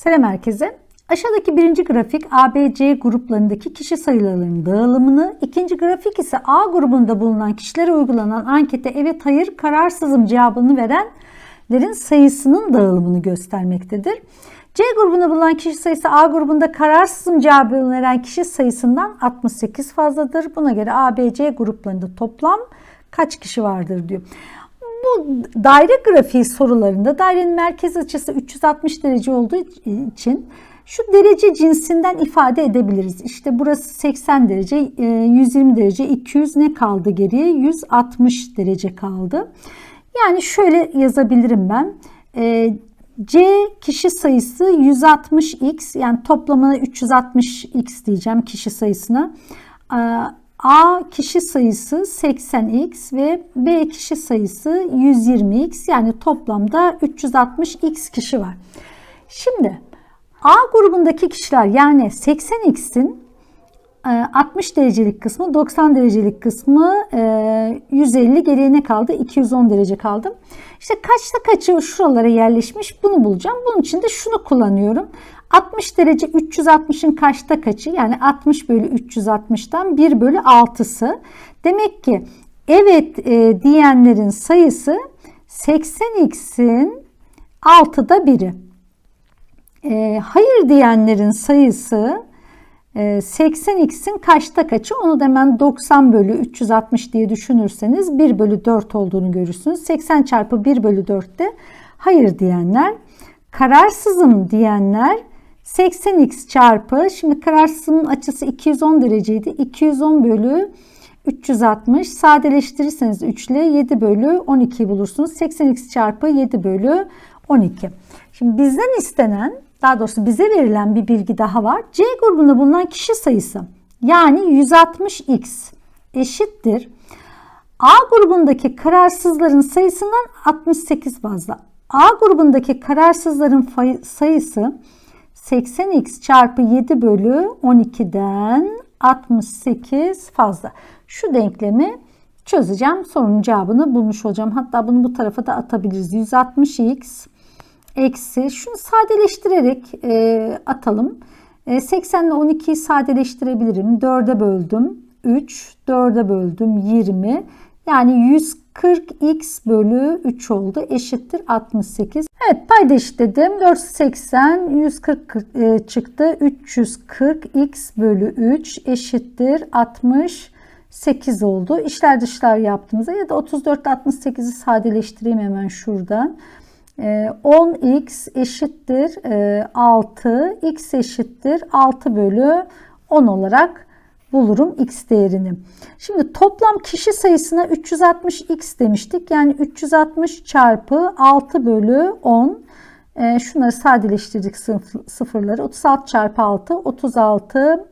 Selam herkese. Aşağıdaki birinci grafik ABC gruplarındaki kişi sayılarının dağılımını, ikinci grafik ise A grubunda bulunan kişilere uygulanan ankete evet hayır kararsızım cevabını verenlerin sayısının dağılımını göstermektedir. C grubunda bulunan kişi sayısı A grubunda kararsızım cevabını veren kişi sayısından 68 fazladır. Buna göre ABC gruplarında toplam kaç kişi vardır diyor. Bu daire grafiği sorularında dairenin merkez açısı 360 derece olduğu için şu derece cinsinden ifade edebiliriz. İşte burası 80 derece, 120 derece, 200 ne kaldı geriye? 160 derece kaldı. Yani şöyle yazabilirim ben. C kişi sayısı 160x yani toplamına 360x diyeceğim kişi sayısına. A kişi sayısı 80x ve B kişi sayısı 120x yani toplamda 360x kişi var. Şimdi A grubundaki kişiler yani 80x'in 60 derecelik kısmı 90 derecelik kısmı 150 geriye ne kaldı 210 derece kaldı. İşte kaçta kaçı şuralara yerleşmiş bunu bulacağım. Bunun için de şunu kullanıyorum. 60 derece 360'ın kaçta kaçı? Yani 60 bölü 360'dan 1 bölü 6'sı. Demek ki evet e, diyenlerin sayısı 80x'in 6'da 1'i. E, hayır diyenlerin sayısı e, 80x'in kaçta kaçı? Onu da hemen 90 bölü 360 diye düşünürseniz 1 bölü 4 olduğunu görürsünüz. 80 çarpı 1 bölü 4'te hayır diyenler. Kararsızım diyenler 80x çarpı şimdi kararsızın açısı 210 dereceydi. 210 bölü 360 sadeleştirirseniz 3 ile 7 bölü 12'yi bulursunuz. 80x çarpı 7 bölü 12. Şimdi bizden istenen daha doğrusu bize verilen bir bilgi daha var. C grubunda bulunan kişi sayısı yani 160x eşittir. A grubundaki kararsızların sayısından 68 fazla. A grubundaki kararsızların sayısı 80x çarpı 7 bölü 12'den 68 fazla. Şu denklemi çözeceğim. Sorunun cevabını bulmuş olacağım. Hatta bunu bu tarafa da atabiliriz. 160x eksi şunu sadeleştirerek e, atalım. E, 80 ile 12'yi sadeleştirebilirim. 4'e böldüm 3, 4'e böldüm 20. Yani 140x bölü 3 oldu. Eşittir 68. Evet payda eşitledim. 480 140 e, çıktı. 340x bölü 3 eşittir 68 oldu. İşler dışlar yaptığımızda ya da 34 68'i sadeleştireyim hemen şuradan. 10x e, eşittir 6, e, x eşittir 6 bölü 10 olarak bulurum x değerini. Şimdi toplam kişi sayısına 360x demiştik. Yani 360 çarpı 6 bölü 10. E, şunları sadeleştirdik sıfırları. 36 çarpı 6 36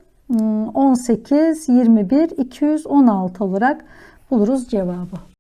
18 21 216 olarak buluruz cevabı.